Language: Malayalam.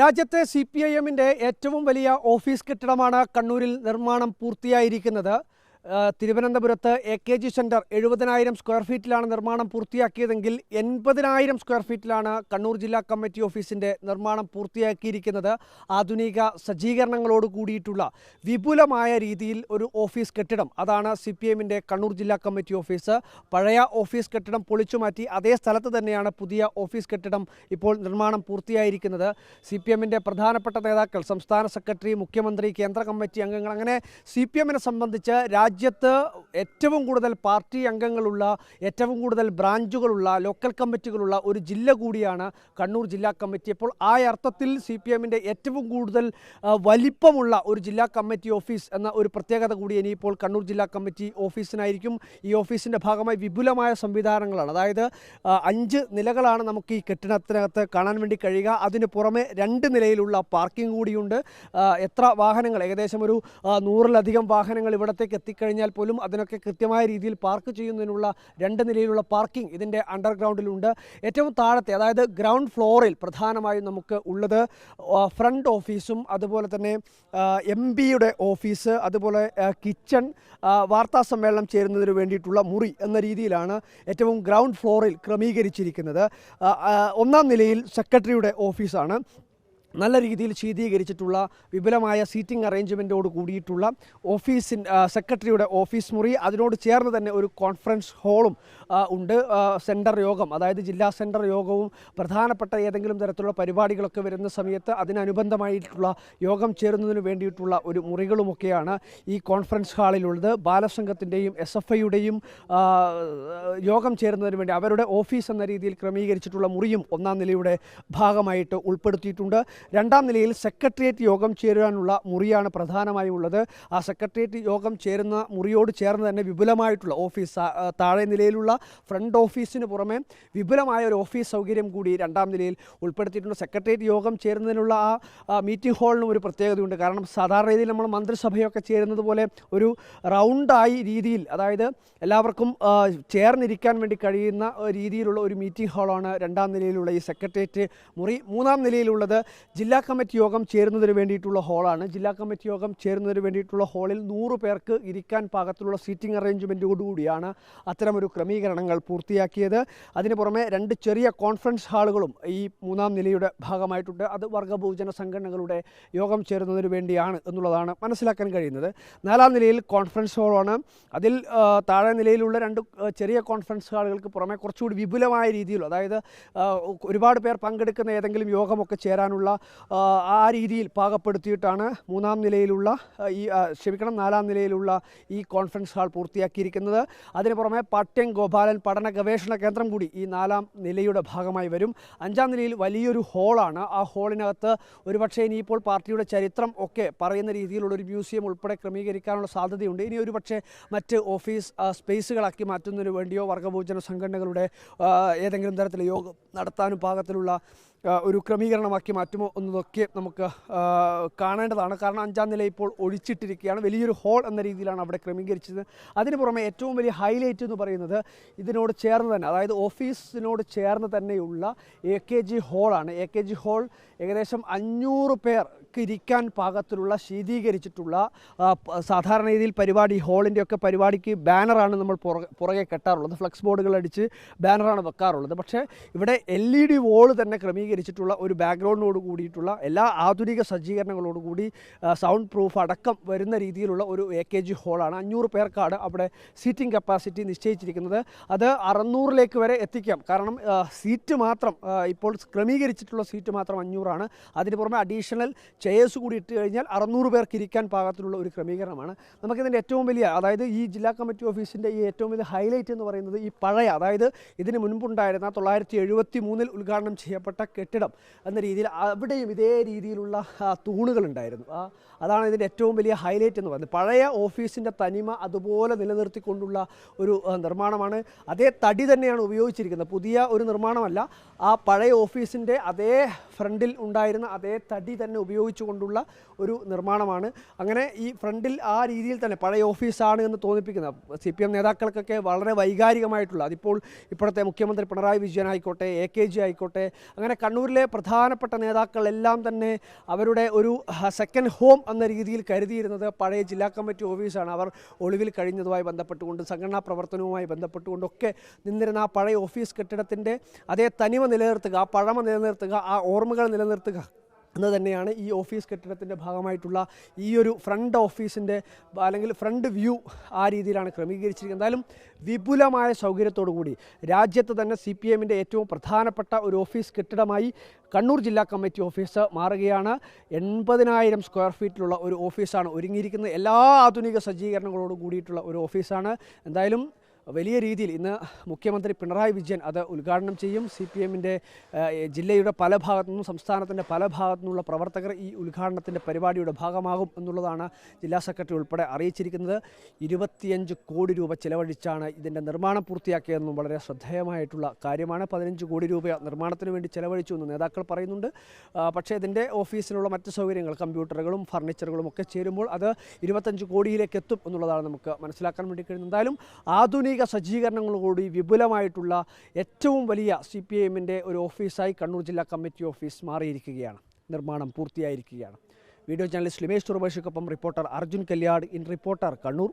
രാജ്യത്തെ സി പി ഐ എമ്മിന്റെ ഏറ്റവും വലിയ ഓഫീസ് കെട്ടിടമാണ് കണ്ണൂരിൽ നിർമ്മാണം പൂർത്തിയായിരിക്കുന്നത്. തിരുവനന്തപുരത്ത് എ കെ ജി സെന്റർ എഴുപതിനായിരം സ്ക്വയർ ഫീറ്റിലാണ് നിർമ്മാണം പൂർത്തിയാക്കിയതെങ്കിൽ എൺപതിനായിരം സ്ക്വയർ ഫീറ്റിലാണ് കണ്ണൂർ ജില്ലാ കമ്മിറ്റി ഓഫീസിന്റെ നിർമ്മാണം പൂർത്തിയാക്കിയിരിക്കുന്നത്. ആധുനിക സജ്ജീകരണങ്ങളോട് കൂടിയിട്ടുള്ള വിപുലമായ രീതിയിൽ ഒരു ഓഫീസ് കെട്ടിടം. അതാണ് സി പി എമ്മിന്റെ കണ്ണൂർ ജില്ലാ കമ്മിറ്റി ഓഫീസ്. പഴയ ഓഫീസ് കെട്ടിടം പൊളിച്ചു മാറ്റി അതേ സ്ഥലത്ത് തന്നെയാണ് പുതിയ ഓഫീസ് കെട്ടിടം ഇപ്പോൾ നിർമ്മാണം പൂർത്തിയായിരിക്കുന്നത്. സി പി എമ്മിന്റെ പ്രധാനപ്പെട്ട നേതാക്കൾ സംസ്ഥാന സെക്രട്ടറി മുഖ്യമന്ത്രി കേന്ദ്ര കമ്മിറ്റി അംഗങ്ങൾ അങ്ങനെ സി പി എമ്മിനെ സംബന്ധിച്ച് രാജ്യത്ത് ഏറ്റവും കൂടുതൽ പാർട്ടി അംഗങ്ങളുള്ള ഏറ്റവും കൂടുതൽ ബ്രാഞ്ചുകളുള്ള ലോക്കൽ കമ്മിറ്റികളുള്ള ഒരു ജില്ല കൂടിയാണ് കണ്ണൂർ ജില്ലാ കമ്മിറ്റി. അപ്പോൾ ആ അർത്ഥത്തിൽ സി പി എമ്മിന്റെ ഏറ്റവും കൂടുതൽ വലിപ്പമുള്ള ഒരു ജില്ലാ കമ്മിറ്റി ഓഫീസ് എന്ന ഒരു പ്രത്യേകത കൂടി ഇനിയിപ്പോൾ കണ്ണൂർ ജില്ലാ കമ്മിറ്റി ഓഫീസിനായിരിക്കും. ഈ ഓഫീസിന്റെ ഭാഗമായി വിപുലമായ സംവിധാനങ്ങളാണ്. അതായത് അഞ്ച് നിലകളാണ് നമുക്ക് ഈ കെട്ടിടത്തിനകത്ത് കാണാൻ വേണ്ടി കഴിയുക. അതിന് പുറമെ രണ്ട് നിലയിലുള്ള പാർക്കിംഗ് കൂടിയുണ്ട്. എത്ര വാഹനങ്ങൾ? ഏകദേശം ഒരു നൂറിലധികം വാഹനങ്ങൾ ഇവിടത്തേക്ക് എത്തിക്കഴിഞ്ഞാൽ പോലും അതിനൊക്കെ കൃത്യമായ രീതിയിൽ പാർക്ക് ചെയ്യുന്നതിനുള്ള രണ്ട് നിലയിലുള്ള പാർക്കിംഗ് ഇതിന്റെ അണ്ടർഗ്രൗണ്ടിലുണ്ട്. ഏറ്റവും താഴത്തെ അതായത് ഗ്രൗണ്ട് ഫ്ലോറിൽ പ്രധാനമായും നമുക്ക് ഉള്ളത് ഫ്രണ്ട് ഓഫീസും അതുപോലെ തന്നെ എം പിയുടെ ഓഫീസ് അതുപോലെ കിച്ചൺ വാർത്താ സമ്മേളനം ചേരുന്നതിന് വേണ്ടിയിട്ടുള്ള മുറി എന്ന രീതിയിലാണ് ഏറ്റവും ഗ്രൗണ്ട് ഫ്ലോറിൽ ക്രമീകരിച്ചിരിക്കുന്നത്. ഒന്നാം നിലയിൽ സെക്രട്ടറിയുടെ ഓഫീസാണ്. നല്ല രീതിയിൽ ശീതീകരിച്ചിട്ടുള്ള വിപുലമായ സീറ്റിംഗ് അറേഞ്ച്മെന്റോട് കൂടിയിട്ടുള്ള ഓഫീസിൻ സെക്രട്ടറിയുടെ ഓഫീസ് മുറി അതിനോട് ചേർന്ന് തന്നെ ഒരു കോൺഫറൻസ് ഹാളും ഉണ്ട്. സെന്റർ യോഗം അതായത് ജില്ലാ സെന്റർ യോഗവും പ്രധാനപ്പെട്ട ഏതെങ്കിലും തരത്തിലുള്ള പരിപാടികളൊക്കെ വരുന്ന സമയത്ത് അതിനനുബന്ധമായിട്ടുള്ള യോഗം ചേരുന്നതിന് വേണ്ടിയിട്ടുള്ള ഒരു മുറികളുമൊക്കെയാണ് ഈ കോൺഫറൻസ് ഹാളിലുള്ളത്. ബാലസംഘത്തിന്റെയും എസ് എഫ് ഐയുടെയും യോഗം ചേരുന്നതിന് വേണ്ടി അവരുടെ ഓഫീസ് എന്ന രീതിയിൽ ക്രമീകരിച്ചിട്ടുള്ള മുറിയും ഒന്നാം നിലയുടെ ഭാഗമായിട്ട് ഉൾപ്പെടുത്തിയിട്ടുണ്ട്. രണ്ടാം നിലയിൽ സെക്രട്ടേറിയറ്റ് യോഗം ചേരുവാനുള്ള മുറിയാണ് പ്രധാനമായും ഉള്ളത്. ആ സെക്രട്ടേറിയറ്റ് യോഗം ചേരുന്ന മുറിയോട് ചേർന്ന് തന്നെ വിപുലമായിട്ടുള്ള ഓഫീസ് താഴെ നിലയിലുള്ള ഫ്രണ്ട് ഓഫീസിന് പുറമെ വിപുലമായ ഒരു ഓഫീസ് സൗകര്യം കൂടി രണ്ടാം നിലയിൽ ഉൾപ്പെടുത്തിയിട്ടുണ്ട്. സെക്രട്ടേറിയറ്റ് യോഗം ചേരുന്നതിനുള്ള ആ മീറ്റിംഗ് ഹാളിനും ഒരു പ്രത്യേകതയുണ്ട്. കാരണം സാധാരണ രീതിയിൽ നമ്മൾ മന്ത്രിസഭയൊക്കെ ചേരുന്നത് പോലെ ഒരു റൗണ്ടായി രീതിയിൽ അതായത് എല്ലാവർക്കും ചേർന്നിരിക്കാൻ വേണ്ടി കഴിയുന്ന രീതിയിലുള്ള ഒരു മീറ്റിംഗ് ഹാളാണ് രണ്ടാം നിലയിലുള്ള ഈ സെക്രട്ടേറിയറ്റ് മുറി. മൂന്നാം നിലയിലുള്ളത് ജില്ലാ കമ്മിറ്റി യോഗം ചേരുന്നതിന് വേണ്ടിയിട്ടുള്ള ഹാളാണ് ജില്ലാ കമ്മിറ്റി യോഗം ചേരുന്നതിന് വേണ്ടിയിട്ടുള്ള ഹാളിൽ നൂറ് പേർക്ക് ഇരിക്കാൻ പാകത്തിലുള്ള സീറ്റിംഗ് അറേഞ്ച്മെന്റോടുകൂടിയാണ് അത്തരമൊരു ക്രമീകരണങ്ങൾ പൂർത്തിയാക്കിയത്. അതിന് പുറമെ രണ്ട് ചെറിയ കോൺഫറൻസ് ഹാളുകളും ഈ മൂന്നാം നിലയുടെ ഭാഗമായിട്ടുണ്ട്. അത് വർഗബഹുജന സംഘടനകളുടെ യോഗം ചേരുന്നതിന് വേണ്ടിയാണ് എന്നുള്ളതാണ് മനസ്സിലാക്കാൻ കഴിയുന്നത്. നാലാം നിലയിൽ കോൺഫറൻസ് ഹാളാണ്. അതിൽ താഴെ നിലയിലുള്ള രണ്ട് ചെറിയ കോൺഫറൻസ് ഹാളുകൾക്ക് പുറമെ കുറച്ചുകൂടി വിപുലമായ രീതിയിൽ അതായത് ഒരുപാട് പേർ പങ്കെടുക്കുന്ന ഏതെങ്കിലും യോഗമൊക്കെ ചേരാനുള്ള ആ, രീതിയിൽ പാകപ്പെടുത്തിയിട്ടാണ് മൂന്നാം നിലയിലുള്ള ഈ ക്ഷമിക്കണം നാലാം നിലയിലുള്ള ഈ കോൺഫറൻസ് ഹാൾ പൂർത്തിയാക്കിയിരിക്കുന്നത്. അതിന് പുറമെ പാട്യം ഗോപാലൻ പഠന ഗവേഷണ കേന്ദ്രം കൂടി ഈ നാലാം നിലയുടെ ഭാഗമായി വരും. അഞ്ചാം നിലയിൽ വലിയൊരു ഹോളാണ്. ആ ഹോളിനകത്ത് ഒരുപക്ഷെ ഇനിയിപ്പോൾ പാർട്ടിയുടെ ചരിത്രം ഒക്കെ പറയുന്ന രീതിയിലുള്ള ഒരു മ്യൂസിയം ഉൾപ്പെടെ ക്രമീകരിക്കാനുള്ള സാധ്യതയുണ്ട്. ഇനി ഒരുപക്ഷെ മറ്റ് ഓഫീസ് സ്പേസുകളാക്കി മാറ്റുന്നതിന് വേണ്ടിയോ വർഗഭോജന സംഘടനകളുടെ ഏതെങ്കിലും തരത്തിൽ യോഗം നടത്താനും പാകത്തിലുള്ള ഒരു ക്രമീകരണമാക്കി മാറ്റുമോ എന്നതൊക്കെ നമുക്ക് കാണേണ്ടതാണ്. കാരണം അഞ്ചാം നില ഇപ്പോൾ ഒഴിച്ചിട്ടിരിക്കുകയാണ്. വലിയൊരു ഹോൾ എന്ന രീതിയിലാണ് അവിടെ ക്രമീകരിച്ചത് അതിന് പുറമെ ഏറ്റവും വലിയ ഹൈലൈറ്റ് എന്ന് പറയുന്നത് ഇതിനോട് ചേർന്ന് തന്നെ അതായത് ഓഫീസിനോട് ചേർന്ന് തന്നെയുള്ള എ കെ ജി ഹാളാണ് എ കെ ജി ഹാൾ ഏകദേശം അഞ്ഞൂറ് പേർക്ക് ഇരിക്കാൻ പാകത്തിലുള്ള ശീതീകരിച്ചിട്ടുള്ള സാധാരണ രീതിയിൽ പരിപാടി ഹോളിന്റെയൊക്കെ പരിപാടിക്ക് ബാനറാണ് നമ്മൾ പുറകെ പുറകെ കെട്ടാറുള്ളത്. ഫ്ലക്സ് ബോർഡുകൾ അടിച്ച് ബാനറാണ് വെക്കാറുള്ളത്. പക്ഷേ ഇവിടെ എൽ ഇ ഡി വോൾ തന്നെ ക്രമീകരിച്ചിട്ടുള്ള ഒരു ബാക്ക്ഗ്രൗണ്ടിനോട് കൂടിയിട്ടുള്ള എല്ലാ ആധുനിക സജ്ജീകരണങ്ങളോടുകൂടി സൗണ്ട് പ്രൂഫ് അടക്കം വരുന്ന രീതിയിലുള്ള ഒരു എ കെ ജി ഹോളാണ്. അഞ്ഞൂറ് പേർക്കാണ് അവിടെ സീറ്റിംഗ് കപ്പാസിറ്റി നിശ്ചയിച്ചിരിക്കുന്നത്. അത് അറുന്നൂറിലേക്ക് വരെ എത്തിക്കാം. കാരണം സീറ്റ് മാത്രം ഇപ്പോൾ ക്രമീകരിച്ചിട്ടുള്ള സീറ്റ് മാത്രം അഞ്ഞൂറാണ്. അതിന് പുറമെ അഡീഷണൽ ചെയേഴ്സ് കൂടി ഇട്ട് കഴിഞ്ഞാൽ അറുന്നൂറ് പേർക്ക് ഇരിക്കാൻ പാകത്തിലുള്ള ഒരു ക്രമീകരണമാണ്. നമുക്കിതിന്റെ ഏറ്റവും വലിയ അതായത് ഈ ജില്ലാ കമ്മിറ്റി ഓഫീസിന്റെ ഈ ഏറ്റവും വലിയ ഹൈലൈറ്റ് എന്ന് പറയുന്നത് ഈ പഴയ അതായത് ഇതിന് മുൻപുണ്ടായിരുന്ന തൊള്ളായിരത്തി എഴുപത്തി മൂന്നിൽ ഉദ്ഘാടനം ചെയ്യപ്പെട്ട കെട്ടിടം എന്ന രീതിയിൽ അവിടെയും ഇതേ രീതിയിലുള്ള തൂണുകളുണ്ടായിരുന്നു. അതാണ് ഇതിന്റെ ഏറ്റവും വലിയ ഹൈലൈറ്റ് എന്ന് പറയുന്നത്. പഴയ ഓഫീസിന്റെ തനിമ അതുപോലെ നിലനിർത്തിക്കൊണ്ടുള്ള ഒരു നിർമ്മാണമാണ്. അതേ തടി തന്നെയാണ് ഉപയോഗിച്ചിരിക്കുന്നത്. പുതിയ ഒരു നിർമ്മാണമല്ല. ആ പഴയ ഓഫീസിന്റെ അതേ ഫ്രണ്ടിൽ ഉണ്ടായിരുന്ന അതേ തടി തന്നെ ഉപയോഗിച്ച് ഉപയോഗിച്ചുകൊണ്ടുള്ള ഒരു നിർമ്മാണമാണ്. അങ്ങനെ ഈ ഫ്രണ്ടിൽ ആ രീതിയിൽ തന്നെ പഴയ ഓഫീസാണ് എന്ന് തോന്നിപ്പിക്കുന്നത്. സി പി എം നേതാക്കൾക്കൊക്കെ വളരെ വൈകാരികമായിട്ടുള്ള അതിപ്പോൾ ഇപ്പോഴത്തെ മുഖ്യമന്ത്രി പിണറായി വിജയൻ ആയിക്കോട്ടെ എ കെ ജി ആയിക്കോട്ടെ അങ്ങനെ കണ്ണൂരിലെ പ്രധാനപ്പെട്ട നേതാക്കളെല്ലാം തന്നെ അവരുടെ ഒരു സെക്കൻഡ് ഹോം എന്ന രീതിയിൽ കരുതിയിരുന്നത് പഴയ ജില്ലാ കമ്മിറ്റി ഓഫീസാണ്. അവർ ഒളിവിൽ കഴിഞ്ഞതുമായി ബന്ധപ്പെട്ടുകൊണ്ട് സംഘടനാ പ്രവർത്തനവുമായി ബന്ധപ്പെട്ടുകൊണ്ടൊക്കെ നിന്നിരുന്ന ആ പഴയ ഓഫീസ് കെട്ടിടത്തിന്റെ അതേ തനിമ നിലനിർത്തുക ആ പഴമ നിലനിർത്തുക ആ ഓർമ്മകൾ നിലനിർത്തുക എന്ന് തന്നെയാണ് ഈ ഓഫീസ് കെട്ടിടത്തിന്റെ ഭാഗമായിട്ടുള്ള ഈ ഒരു ഫ്രണ്ട് ഓഫീസിന്റെ അല്ലെങ്കിൽ ഫ്രണ്ട് വ്യൂ ആ രീതിയിലാണ് ക്രമീകരിച്ചിരിക്കുന്നത്. എന്തായാലും വിപുലമായ സൗകര്യത്തോടു കൂടി രാജ്യത്ത് തന്നെ സി പി എമ്മിന്റെ ഏറ്റവും പ്രധാനപ്പെട്ട ഒരു ഓഫീസ് കെട്ടിടമായി കണ്ണൂർ ജില്ലാ കമ്മിറ്റി ഓഫീസ് മാറുകയാണ്. എൺപതിനായിരം സ്ക്വയർ ഫീറ്റിലുള്ള ഒരു ഓഫീസാണ് ഒരുങ്ങിയിരിക്കുന്നത്. എല്ലാ ആധുനിക സജ്ജീകരണങ്ങളോടും കൂടിയിട്ടുള്ള ഒരു ഓഫീസാണ്. എന്തായാലും വലിയ രീതിയിൽ ഇന്ന് മുഖ്യമന്ത്രി പിണറായി വിജയൻ അത് ഉദ്ഘാടനം ചെയ്യും. സി പി എമ്മിന്റെ ജില്ലയുടെ പല ഭാഗത്തു നിന്നും സംസ്ഥാനത്തിന്റെ പല ഭാഗത്തു നിന്നുള്ള പ്രവർത്തകർ ഈ ഉദ്ഘാടനത്തിന്റെ പരിപാടിയുടെ ഭാഗമാകും എന്നുള്ളതാണ് ജില്ലാ സെക്രട്ടറി ഉൾപ്പെടെ അറിയിച്ചിരിക്കുന്നത്. ഇരുപത്തിയഞ്ച് കോടി രൂപ ചിലവഴിച്ചാണ് ഇതിന്റെ നിർമ്മാണം പൂർത്തിയാക്കിയതെന്നും വളരെ ശ്രദ്ധേയമായിട്ടുള്ള കാര്യമാണ്. പതിനഞ്ച് കോടി രൂപ നിർമ്മാണത്തിന് വേണ്ടി ചിലവഴിച്ചു എന്ന് നേതാക്കൾ പറയുന്നുണ്ട്. പക്ഷേ ഇതിന്റെ ഓഫീസിലുള്ള മറ്റ് സൗകര്യങ്ങൾ കമ്പ്യൂട്ടറുകളും ഫർണിച്ചറുകളും ഒക്കെ ചേരുമ്പോൾ അത് ഇരുപത്തഞ്ച് കോടിയിലേക്ക് എത്തും എന്നുള്ളതാണ് നമുക്ക് മനസ്സിലാക്കാൻ വേണ്ടി കഴിയുന്നത്. എന്തായാലും ആധുനിക സജ്ജീകരണങ്ങളോടുകൂടി വിപുലമായിട്ടുള്ള ഏറ്റവും വലിയ സി പി എമ്മിന്റെ ഒരു ഓഫീസായി കണ്ണൂർ ജില്ലാ കമ്മിറ്റി ഓഫീസ് മാറിയിരിക്കുകയാണ്. നിർമ്മാണം പൂർത്തിയായിരിക്കുകയാണ്. Video journalist Limesh തുറബേഷയ്ക്കൊപ്പം reporter Arjun Kalyad in reporter Kannur.